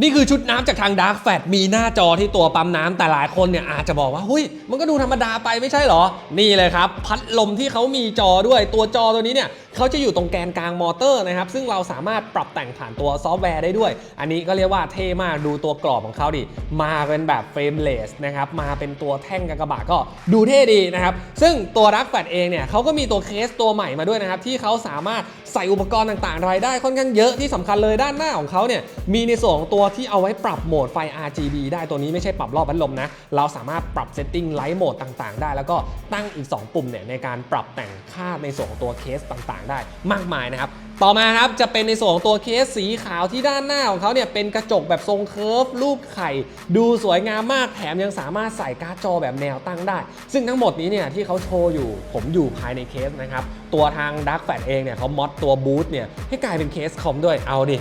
นี่คือชุดน้ำจากทาง Dark f a t มีหน้าจอที่ตัวปั๊มน้ำแต่หลายคนเนี่ยอาจจะบอกว่าเฮ้ยมันก็ดูธรรมดาไปไม่ใช่เหรอ นี่เลยครับ พัดลมที่เขามีจอด้วยตัวจอตัวนี้เนี่ยเขาจะอยู่ตรงแกนกลางมอเตอร์นะครับ ซึ่งเราสามารถปรับแต่งผ่านตัวซอฟต์แวร์ได้ด้วย อันนี้ก็เรียกว่าเท่มากดูตัวกรอบของเขาดิ มาเป็นแบบเฟรมเลสนะครับ มาเป็นตัวแท่งกากบาทก็ดูเท่ดีนะครับ ซึ่งตัว Dark f a t เองเนี่ยเขาก็มีตัวเคสตัวใหม่มาด้วยนะครับ ที่เขาสามารถใส่อุปกรณ์ต่างๆ รายได้ค่อนข้างเยอะที่สำคัญเลยด้านหน้าของเขาเนี่ยมีในส่วนของตัวที่เอาไว้ปรับโหมดไฟ RGB ได้ตัวนี้ไม่ใช่ปรับรอบพัดลมนะ เราสามารถปรับเซตติ้งไลท์โหมดต่างๆ ได้ แล้วก็ตั้งอีก 2 ปุ่มเนี่ยในการปรับแต่งค่าในส่วนของตัวเคสต่างๆ ได้มากมายนะครับต่อมาครับจะเป็นในส่วนของตัวเคสสีขาวที่ด้านหน้าของเขาเนี่ยเป็นกระจกแบบทรงเคิร์ฟรูปไข่ ดูสวยงามมากแถมยังสามารถใส่การ์ดจอแบบแนวตั้งได้ ซึ่งทั้งหมดนี้เนี่ยที่เขาโชว์อยู่ผมอยู่ภายในเคสนะครับ ตัวทาง Dark f a t เองเนี่ยเขามอดตัวบูทเนี่ยให้กลายเป็นเคสคอมด้วยเอาดิ